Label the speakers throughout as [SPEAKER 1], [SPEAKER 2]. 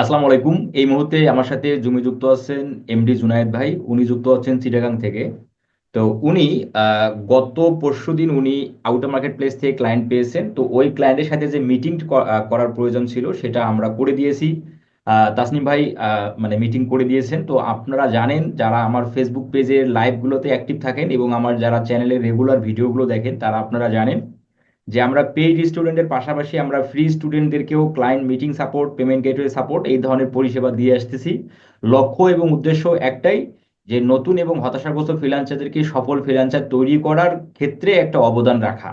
[SPEAKER 1] আসসালামু আলাইকুম। এই মুহূর্তে আমার সাথে জুমি যুক্ত আছেন এমডি জুনায়েদ ভাই। উনি যুক্ত আছেন চিটাগাং থেকে। তো উনি গত পরশুদিন উনি আউটার মার্কেট প্লেস থেকে ক্লায়েন্ট পেয়েছেন। তো ওই ক্লায়েন্টের সাথে যে মিটিং করার প্রয়োজন ছিল সেটা আমরা করে দিয়েছি। তাসনিম ভাই মানে মিটিং করে দিয়েছেন। তো আপনারা জানেন, যারা আমার ফেসবুক পেজের লাইভগুলোতে অ্যাক্টিভ থাকেন এবং আমার যারা চ্যানেলের রেগুলার ভিডিওগুলো দেখেন, তারা আপনারা জানেন যে আমরা পেইড স্টুডেন্টের পাশাপাশি আমরা free স্টুডেন্টদেরকেও client meeting support payment gateway support এই ধরনের পরিষেবা দিয়ে আসতেছি। লক্ষ্য এবং উদ্দেশ্য একটাই যে নতুন এবং হতাশাগ্রস্ত ফ্রিল্যান্সারদেরকে সফল ফ্রিলান্সার তৈরি করার ক্ষেত্রে একটা অবদান রাখা।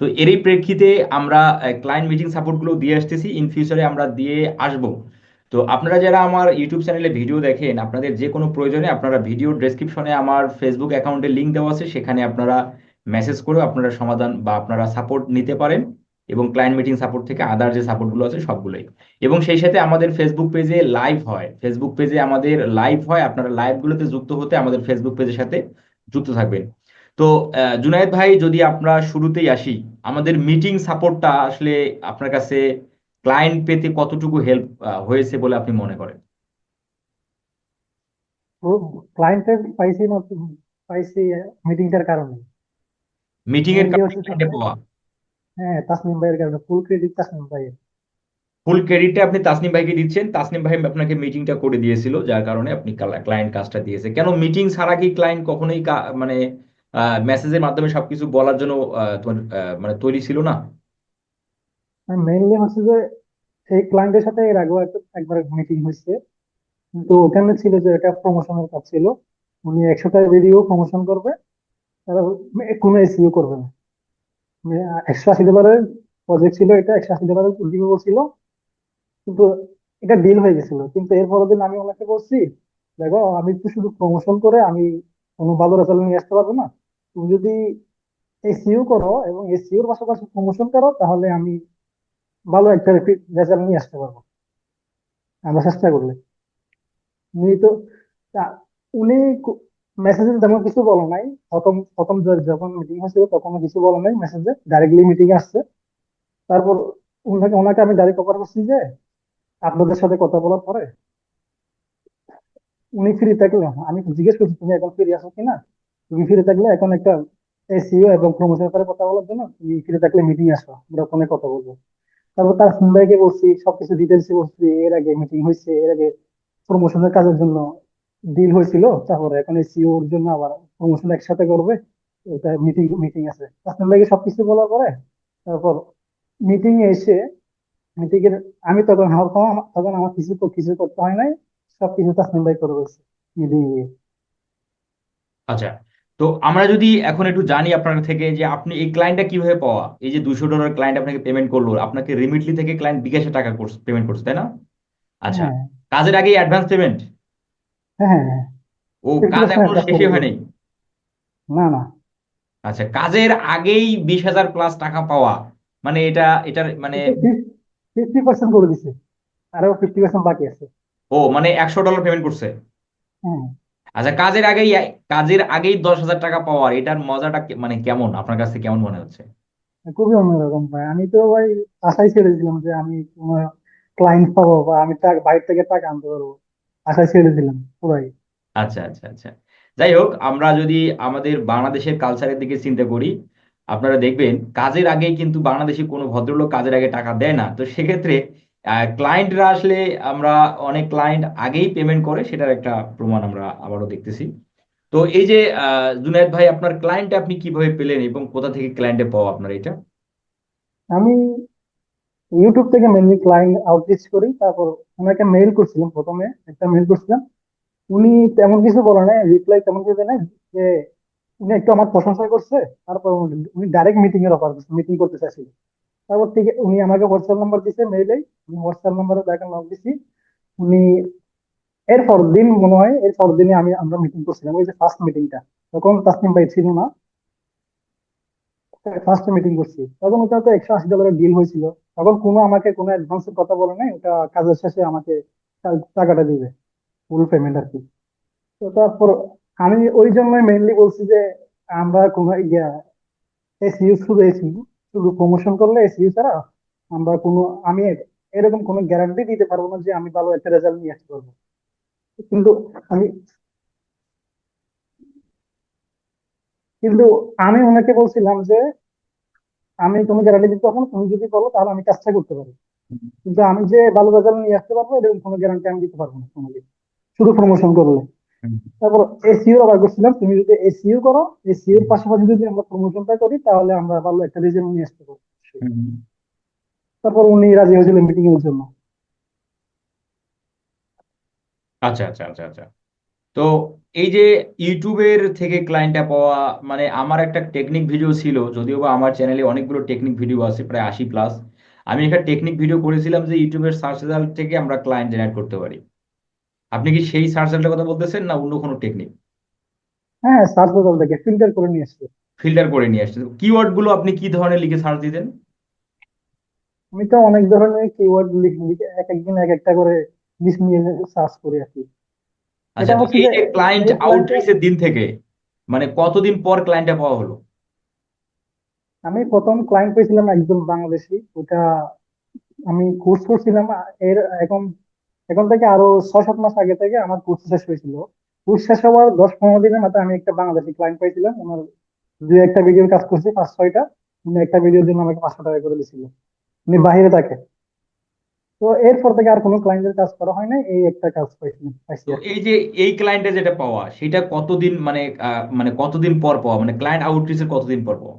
[SPEAKER 1] তো এরই প্রেক্ষিতে আমরা ক্লায়েন্ট মিটিং সাপোর্টগুলো দিয়ে আসতেছি। ইন ফিউচারে আমরা দিয়ে আসব। তো আপনারা যারা আমার ইউটিউব চ্যানেলে ভিডিও দেখেন, আপনাদের যে কোনো প্রয়োজনে আপনারা ভিডিও ডেসক্রিপশনে আমার ফেসবুক অ্যাকাউন্টে লিঙ্ক দেওয়া আছে। সেখানে আপনারা মেসেজ করেও আপনারা সমাধান বা আপনারা সাপোর্ট নিতে পারেন এবং ক্লায়েন্ট মিটিং সাপোর্ট থেকে আদার যে সাপোর্টগুলো আছে সবগুলোই। এবং সেই সাথে আমাদের ফেসবুক পেজে লাইভ হয়। ফেসবুক পেজে আমাদের লাইভ হয়, আপনারা লাইভগুলোতে যুক্ত হতে আমাদের ফেসবুক পেজের সাথে যুক্ত থাকবেন। তো জুনায়েদ ভাই, যদি আমরা শুরুতেই আসি, আমাদের মিটিং সাপোর্টটা আসলে আপনার কাছে ক্লায়েন্ট পেতে কতটুকু হেল্প হয়েছে বলে আপনি মনে করেন?
[SPEAKER 2] ক্লায়েন্টের পাইছি পাইছি মিটিংটার কারণে।
[SPEAKER 1] মিটিং এর কারণে পাওয়া।
[SPEAKER 2] হ্যাঁ তাসনিম ভাইয়ের কারণে। ফুল ক্রেডিট তাসনিম ভাইয়ের।
[SPEAKER 1] ফুল ক্রেডিটটা আপনি তাসনিম ভাইকে দিচ্ছেন। তাসনিম ভাই আপনাকে মিটিংটা করে দিয়েছিল যার কারণে আপনি ক্লায়েন্ট কাজটা দিয়েছে কেন মিটিং ছাড়া কি ক্লায়েন্ট কখনোই মানে মেসেজের মাধ্যমে সবকিছু বলার জন্য মানে তৈরি ছিল না?
[SPEAKER 2] মেইনলি হচ্ছে যে এই ক্লায়েন্টের সাথে এর আগেও একবার মিটিং হয়েছে। কিন্তু ওখানে ছিল যে এটা প্রমোশনের কাজ ছিল। উনি একশোটা ভিডিও প্রমোশন করবে। তারা কোনো এসইও করবে না। একশো আশি ডলারের প্রজেক্ট ছিল এটা একশো আশি ডলারের দিবে বলছিল কিন্তু এটা ডিল হয়ে গেছিল। কিন্তু এর পরের দিন আমি ওনাকে বলছি, দেখো, আমি তো শুধু প্রমোশন করে আমি কোনো ভালো রেজাল্ট নিয়ে আসতে পারব না। তুমি যদি এসইও করো এবং এসইওর পাশাপাশি প্রমোশন করো, তাহলে আমি ভালো একটা রেজাল্ট নিয়ে আসতে পারব। আমরা চেষ্টা করলে। উনি তো উনি মেসেজে তেমন কিছু বলে নাই। প্রথম প্রথম যখন মিটিং হয়েছিল, তখন কিছু বলে নাই মেসেজে ডাইরেক্টলি মিটিং আসছে। তারপর ওনাকে আমি ডাইরেক্ট করছি যে, আপনাদের সাথে কথা বলার পরে উনি ফ্রি থাকলে, আমি জিজ্ঞেস করছি, তুমি এখন কিনা? তুমি ফ্রি থাকলে এখন একটা এসইও এবং প্রমোশনের ব্যাপারে কথা বলার জন্য তুমি ফ্রি থাকলে মিটিং আসো। আমরা ওখানে কথা বলব। তারপর তার সবকিছু ডিটেলস বলছি, এর আগে মিটিং হয়েছে, এর আগে প্রমোশনের কাজের জন্য ডিল হয়েছিল তারপরে এখন এসইও এর জন্য আবার প্রমোশন একসাথে করবে এটা মিটিং মিটিং আছে। তার ভাইকে সবকিছু বলার পরে তারপর মিটিং এ এসে মিটিং এর আমি তখন হওয়ার আমার- তখন আমার কিছু তো কিছু করতে হয় নাই সবকিছু তাসনিম ভাই করে বলছে মিটিং এ।
[SPEAKER 1] আচ্ছা তো আমরা যদি এখন একটু জানি আপনার থেকে যে আপনি এই ক্লায়েন্টটা কীভাবে পাওয়া? এই যে দুশো ডলার ক্লায়েন্ট আপনাকে পেমেন্ট করল আপনাকে রিমিটলি থেকে ক্লায়েন্ট বিকাশে টাকা পেমেন্ট করছে তাই না? আচ্ছা
[SPEAKER 2] হ্যাঁ।
[SPEAKER 1] কাজের আগেই অ্যাডভান্স পেমেন্ট
[SPEAKER 2] হ্যাঁ হ্যাঁ হ্যাঁ।
[SPEAKER 1] ও কাজ
[SPEAKER 2] এখনও
[SPEAKER 1] শেষই
[SPEAKER 2] করে
[SPEAKER 1] হয়নি?
[SPEAKER 2] না না।
[SPEAKER 1] আচ্ছা কাজের আগেই বিশ হাজার প্লাস টাকা পাওয়া মানে এটা এটার মানে
[SPEAKER 2] ফিফটি পার্সেন্ট করে দিছে। আরও ফিফটি পার্সেন্ট বাকি আছে।
[SPEAKER 1] ও মানে একশো ডলার পেমেন্ট করছে? আচ্ছা কাজের আগেই কাজের আগেই দশ হাজার টাকা পাওয়ার এটার মজাটা মানে কেমন? আপনার কাছে কেমন মনে হচ্ছে?
[SPEAKER 2] খুবই অন্যরকম ভাই। আমি তো ভাই আশাই ছেড়ে দিলাম যে আমি কোনো ক্লায়েন্ট পাবো বা আমি টাকা বাইরে থেকে টাকা আনতে পারব। আশায় ছেড়ে দিলাম পুরাই।
[SPEAKER 1] আচ্ছা আচ্ছা আচ্ছা। যাই হোক আমরা যদি আমাদের বাংলাদেশের কালচারের দিকে চিন্তা করি আপনারা দেখবেন কাজের আগেই কিন্তু বাংলাদেশে কোনো ভদ্রলোক কাজের আগে টাকা দেয় না। তো সেক্ষেত্রে ক্লায়েন্টরা আসলে আমরা অনেক ক্লায়েন্ট আগেই পেমেন্ট করে সেটার একটা প্রমাণ আমরা আবারও দেখতেছি। তো এই যে জুনায়েদ ভাই আপনার ক্লায়েন্ট আপনি কীভাবে পেলেন এবং কোথা থেকে ক্লায়েন্টে পাওয়া আপনার এটা?
[SPEAKER 2] আমি ইউটিউব থেকে মেনলি ক্লায়েন্ট আউটরিচ করি, তারপর ওনাকে মেইল করছিলাম প্রথমে, একটা মেইল করছিলাম। উনি তেমন কিছু বলে নাই রিপ্লাই তেমন কিছু দেয় যে উনি একটু আমার প্রশংসা করছে, তারপর উনি- ডাইরেক্ট মিটিং এর অফার মিটিং করতে চাইছিল। তারপর থেকে উনি আমাকে হোয়াটসঅ্যাপ নাম্বার দিছে মেইলে আমি হোয়াটসঅ্যাপ নাম্বারে তাকে নক দিছি। উনি এর দিন মনে হয় এর পরের দিনে আমি, আমরা মিটিং করছিলাম, ওই যে ফার্স্ট মিটিংটা তখন তাসনিম ভাই ছিল না। ফার্স্ট মিটিং করছি। তখন ওটা তো একশো আশি ডলারের ডিল হয়েছিল। তখন কোনো আমাকে কোনো অ্যাডভান্সের কথা বলে নাই। ওটা কাজের শেষে আমাকে টাকাটা দিবে। ফুল পেমেন্ট আর কি। তো তারপর আমি ওই জন্যই মেইনলি বলছি যে, আমরা কোনো ইয়া এসইউ শুধু এসইউ শুধু প্রমোশন করলে এসইউ ছাড়া আমরা কোনো, আমি এরকম কোনো গ্যারান্টি দিতে পারব না যে আমি ভালো একটা রেজাল্ট নিয়ে আসতে পারব। কিন্তু আমি কিন্তু আমি ওনাকে বলছিলাম যে আমি কোনো গ্যারান্টি দিতে পারব তুমি যদি বলো তাহলে আমি কাজটা করতে পারি। কিন্তু আমি যে ভালো রেজাল্ট নিয়ে আসতে পারব এরকম কোনো গ্যারান্টি আমি দিতে পারব না তোমাকে। শুধু প্রমোশন করলে। তারপর এসিও আবার করছিলাম তুমি যদি এসিও করো এসিওর পাশাপাশি যদি আমরা প্রমোশনটা করি তাহলে আমরা ভালো একটা রেজাল্ট নিয়ে আসতে পারব। তারপর উনি রাজি হয়েছিলেন মিটিং এর জন্য।
[SPEAKER 1] আচ্ছা আচ্ছা আচ্ছা আচ্ছা। তো এই যে ইউটিউবের থেকে ক্লায়েন্টটা পাওয়া মানে আমার একটা টেকনিক ভিডিও ছিল যদিও বা আমার চ্যানেলে অনেকগুলো টেকনিক ভিডিও আছে প্রায় আশি প্লাস আমি একটা টেকনিক ভিডিও করেছিলাম যে ইউটিউবের সার্চ রেজাল্ট থেকে আমরা ক্লায়েন্ট জেনারেট করতে পারি। আপনি কি সেই সার্চ রেজাল্টের কথা বলতেছেন না অন্য কোনো টেকনিক
[SPEAKER 2] হ্যাঁ সার্চ রেজাল্ট থেকে ফিল্টার করে নিয়ে আসছে।
[SPEAKER 1] ফিল্টার করে নিয়ে আসছে। কিওয়ার্ডগুলো আপনি কি ধরনের লিখে সার্চ দিতেন?
[SPEAKER 2] আমি তো অনেক ধরনের কিওয়ার্ড লিখে এক একদিন এক একটা করে লিস্ট নিয়ে সার্চ করে কি।
[SPEAKER 1] আচ্ছা এই
[SPEAKER 2] যে
[SPEAKER 1] ক্লায়েন্ট আউটরিচের দিন থেকে মানে কতদিন পর ক্লায়েন্টটা পাওয়া হলো?
[SPEAKER 2] আমি প্রথম ক্লায়েন্ট পেয়েছিলাম একজন বাংলাদেশি ওটা আমি কোর্স করছিলাম এর এখন এখন থেকে আরও ছয় সাত মাস আগে থেকে আমার কোর্স শেষ হয়েছিল। কোর্স শেষ হওয়ার দশ পনেরো দিনের মাথায় আমি একটা বাংলাদেশি ক্লায়েন্ট পেয়েছিলাম ওনার দু একটা ভিডিওর কাজ করছি পাঁচ ছয়টা উনি একটা ভিডিওর জন্য আমাকে পাঁচশো টাকা করে দিয়েছিল উনি বাইরে থাকে। তো এরপর থেকে আর কোনো ক্লায়েন্টের কাজ করা হয় না এই একটা কাজ পাইছি
[SPEAKER 1] এই যে এই ক্লায়েন্টে যেটা পাওয়া সেটা কতদিন মানে মানে কতদিন পর পাওয়া? মানে ক্লায়েন্ট আউটরিচের কতদিন পর পাওয়া?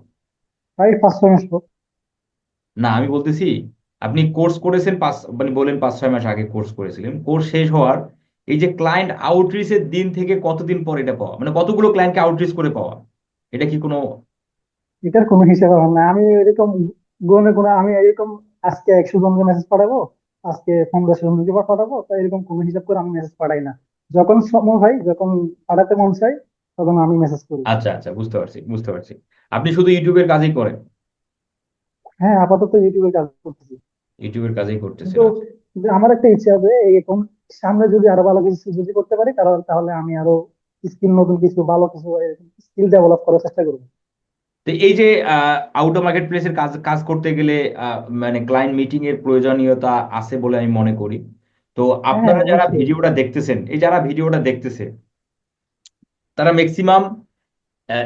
[SPEAKER 2] প্রায় পাঁচ ছয় মাস পর।
[SPEAKER 1] না আমি বলতেছি আপনি কোর্স করেছেন পাঁচ মানে বলেন পাঁচ ছয় মাস আগে কোর্স করেছিলেন কোর্স শেষ হওয়ার এই যে ক্লায়েন্ট আউটরিচের দিন থেকে কতদিন পর এটা পাওয়া? মানে কতগুলো ক্লায়েন্টকে আউটরিচ করে পাওয়া? এটা কি কোনো
[SPEAKER 2] এটার কোনো হিসাব না আমি এরকম গুণে গুণে আমি এরকম আজকে একশো জনকে মেসেজ পাঠাবো আজকে পনেরোশো জনকে পাঠাবো তো এরকম কোনো হিসাব করে আমি মেসেজ পাঠাই না। যখন সময় হয় যখন পাঠাতে মন চাই তখন আমি মেসেজ করি।
[SPEAKER 1] আচ্ছা আচ্ছা বুঝতে পারছি বুঝতে পারছি। আপনি শুধু ইউটিউবের কাজই করেন?
[SPEAKER 2] হ্যাঁ আপাতত ইউটিউবের কাজ করতেছি।
[SPEAKER 1] ইউটিউবের কাজই
[SPEAKER 2] কিন্তু আমার একটা ইচ্ছা আছে এরকম সামনে যদি আরও ভালো কিছু যদি করতে পারি তাহলে তাহলে আমি আরও স্কিল নতুন কিছু ভালো কিছু স্কিল ডেভেলপ করার চেষ্টা করব।
[SPEAKER 1] তো এই যে আউট অফ মার্কেট প্লেসের কাজ কাজ করতে গেলে মানে ক্লায়েন্ট মিটিং এর প্রয়োজনীয়তা আছে বলে আমি মনে করি। তো
[SPEAKER 2] হ্যাঁ
[SPEAKER 1] আপনারা যারা ভিডিওটা দেখতেছেন এই যারা ভিডিওটা দেখতেছে তারা ম্যাক্সিমাম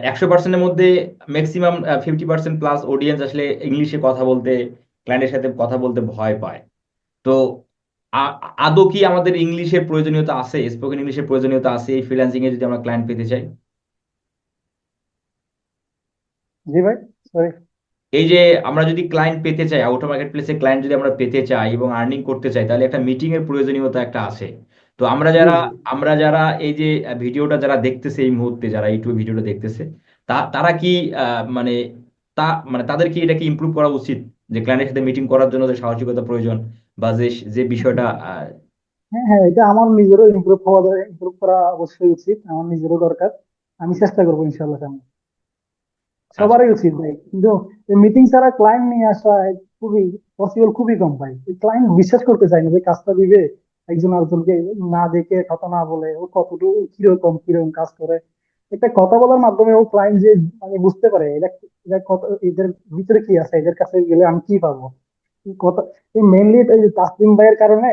[SPEAKER 1] একশো পার্সেন্টের মধ্যে maximum fifty percent plus audience আসলে ইংলিশে কথা বলতে ক্লায়েন্টের সাথে কথা বলতে ভয় পায়। তো আদৌ কি আমাদের ইংলিশের প্রয়োজনীয়তা আছে স্পোকেন ইংলিশের প্রয়োজনীয়তা আছে এই ফ্রিল্যান্সিং এ যদি আমরা ক্লায়েন্ট পেতে চাই?
[SPEAKER 2] জি ভাই সরি
[SPEAKER 1] এই যে আমরা যদি ক্লায়েন্ট পেতে চাই আউট মার্কেট প্লেসে ক্লায়েন্ট যদি আমরা পেতে চাই এবং আর্নিং করতে চাই তাহলে একটা মিটিং এর প্রয়োজনীয়তা একটা আছে। তো আমরা যারা আমরা যারা এই যে ভিডিওটা যারা দেখতেছে এই মুহূর্তে যারা ইউটিউব ভিডিওটা দেখতেছে তারা কি মানে তা মানে তাদের কি এটাকে ইমপ্রুভ করা উচিত? যে ক্লায়েন্টের সাথে মিটিং করার জন্য যে সাহসিকতা প্রয়োজন বা যে যে বিষয়টা
[SPEAKER 2] হ্যাঁ হ্যাঁ এটা আমার নিজেরও ইমপ্রুভ হওয়া ইমপ্রুভ করা অবশ্যই উচিত আমার নিজেরও দরকার। আমি চেষ্টা করব ইনশাল্লাহ সামনে। সবারই উচিত ভাই। কিন্তু মিটিং ছাড়া ক্লায়েন্ট নিয়ে আসা খুবই পসিবল খুবই কম ভাই। ক্লায়েন্ট বিশ্বাস করতে চায় না যে কাজটা দিবে, একজন আরেকজনকে না দেখে, কথা না বলে, ও কতটুকু কীরকম কীরকম কাজ করে। একটা কথা বলার মাধ্যমে ও ক্লায়েন্ট যে মানে বুঝতে পারে এটা কত, এদের ভিতরে কি আছে, এদের কাছে গেলে আমি কি পাবো? কথা মেইনলি তাসলিম ভাইয়ের কারণে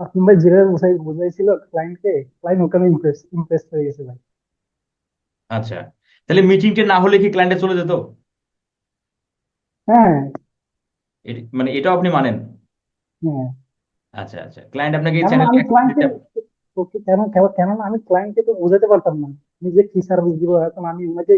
[SPEAKER 2] তাসলিম ভাই যেভাবে বুঝাই, বুঝাইছিল ক্লায়েন্টকে ক্লায়েন্ট ওখানে ইমপ্রেস ইমপ্রেস হয়ে গেছে ভাই।
[SPEAKER 1] আচ্ছা। তাহলে মিটিংটা না হলে কি ক্লায়েন্টে চলে যেত?
[SPEAKER 2] হ্যাঁ।
[SPEAKER 1] মানে এটাও আপনি মানেন?
[SPEAKER 2] হ্যাঁ।
[SPEAKER 1] আচ্ছা আচ্ছা। ক্লায়েন্ট আপনাকে
[SPEAKER 2] কেননা
[SPEAKER 1] চ্যানেলকে
[SPEAKER 2] আমি
[SPEAKER 1] অ্যাক্সেস
[SPEAKER 2] ক্লায়েন্টকে
[SPEAKER 1] দিতে
[SPEAKER 2] কেন কেন- আমি ক্লায়েন্টকে তো বোঝাতে পারতাম না। আমি কি সার্ভিস দিব এখন আমি ওনাকে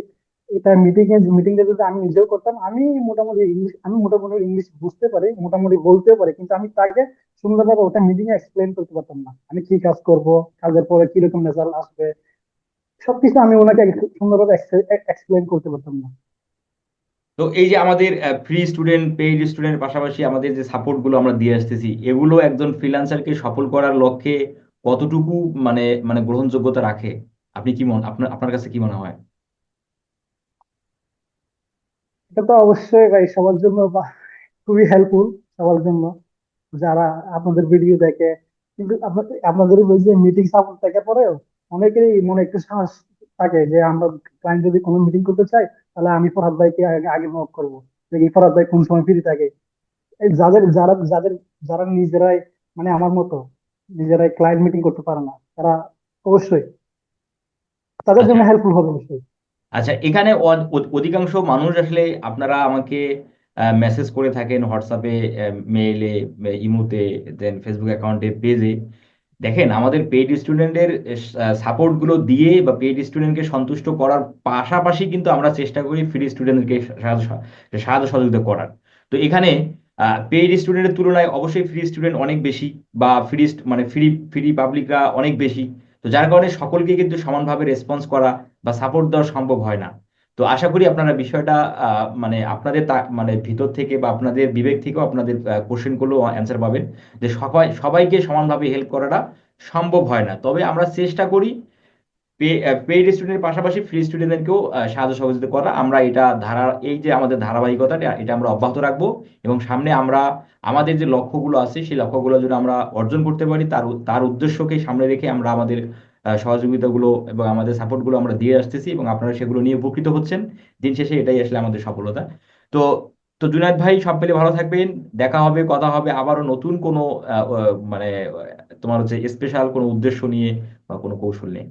[SPEAKER 2] এটা মিটিং এ মিটিংটা যদি আমি নিজেও করতাম আমি মোটামুটি ইংলিশ আমি মোটামুটি ইংলিশ বুঝতে পারি মোটামুটি বলতেও পারি কিন্তু আমি তাকে সুন্দরভাবে ওটা মিটিং এ এক্সপ্লেন করতে পারতাম না। আমি কি কাজ করব কাজের পরে কীরকম রেজাল্ট আসবে সবকিছু আমি ওনাকে সুন্দরভাবে এক্সপ্লেন করতে পারতাম না।
[SPEAKER 1] তো এই যে আমাদের ফ্রি স্টুডেন্ট পেইড স্টুডেন্টের পাশাপাশি আমাদের যে সাপোর্টগুলো আমরা দিয়ে আসতেছি এগুলো একজন ফ্রিল্যান্সারকে সফল করার লক্ষ্যে কতটুকু মানে মানে গ্রহণযোগ্যতা রাখে? আপনি কি মন আপনার আপনার কাছে কি মনে হয়?
[SPEAKER 2] এটা তো অবশ্যই ভাই সবার জন্য খুবই হেল্পফুল সবার জন্য। যারা আপনাদের ভিডিও দেখে কিন্তু আপনাদের আপনাদের ওই যে মিটিং সাপোর্ট থাকার পরেও অনেকেরই মনে একটু সাহস থাকে যে আমরা ক্লায়েন্ট যদি কোনো মিটিং করতে চাই তাহলে আমি ফরহাদ ভাইকে আগে নক করব। এই ফরহাদ ভাই কোন সময় ফ্রি থাকে। যাদের যারা যাদের যারা নিজেরাই মানে আমার মতো নিজেরাই ক্লায়েন্ট মিটিং করতে পারে না তারা অবশ্যই তাদের
[SPEAKER 1] আচ্ছা।
[SPEAKER 2] জন্য হেল্পফুল হবে অবশ্যই।
[SPEAKER 1] আচ্ছা এখানে অধিকাংশ মানুষ আসলে আপনারা আমাকে মেসেজ করে থাকেন হোয়াটসঅ্যাপে মেইলে ইমুতে দেন ফেসবুক অ্যাকাউন্টে পেজে দেখেন, আমাদের পেইড স্টুডেন্টের সাপোর্টগুলো দিয়ে বা পেইড স্টুডেন্টকে সন্তুষ্ট করার পাশাপাশি কিন্তু আমরা চেষ্টা করি ফ্রি স্টুডেন্টকে সাহায্য সহযোগিতা করার। তো এখানে পেইড স্টুডেন্টের তুলনায় অবশ্যই ফ্রি স্টুডেন্ট অনেক বেশি বা ফ্রি মানে ফ্রি ফ্রি পাবলিকরা অনেক বেশি। তো যার কারণে সকলকে কিন্তু সমানভাবে রেসপন্স করা বা সাপোর্ট দেওয়া সম্ভব হয় না। তো আশা করি আপনারা বিষয়টা মানে আপনাদের মানে ভিতর থেকে বা আপনাদের বিবেক থেকেও আপনাদের কোশ্চেনগুলো অ্যান্সার পাবেন যে সবাই, সবাইকে সমানভাবে হেল্প করাটা সম্ভব হয় না। তবে আমরা চেষ্টা করি পেইড স্টুডেন্টের পাশাপাশি ফ্রি স্টুডেন্টদেরকেও সাহায্য সহযোগিতা করা। আমরা এটা ধারা, এই যে আমাদের ধারাবাহিকতা এটা আমরা অব্যাহত রাখব এবং সামনে আমরা, আমাদের যে লক্ষ্যগুলো আছে, সেই লক্ষ্যগুলো যদি আমরা অর্জন করতে পারি, তার তার উদ্দেশ্যকে সামনে রেখে আমরা আমাদের সহযোগিতাগুলো এবং আমাদের সাপোর্টগুলো আমরা দিয়ে আসতেছি এবং আপনারা সেগুলো নিয়ে উপকৃত হচ্ছেন। দিন শেষে এটাই আসলে আমাদের সফলতা। তো তো জুনায়দ ভাই সব মিলে ভালো থাকবেন। দেখা হবে কথা হবে আবারও নতুন কোনো মানে তোমার হচ্ছে স্পেশাল কোনো উদ্দেশ্য নিয়ে বা কোনো কৌশল নিয়ে।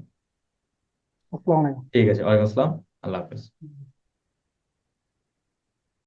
[SPEAKER 1] ঠিক আছে ওয়ালাইকুম আসসালাম। আল্লাহ হাফেজ।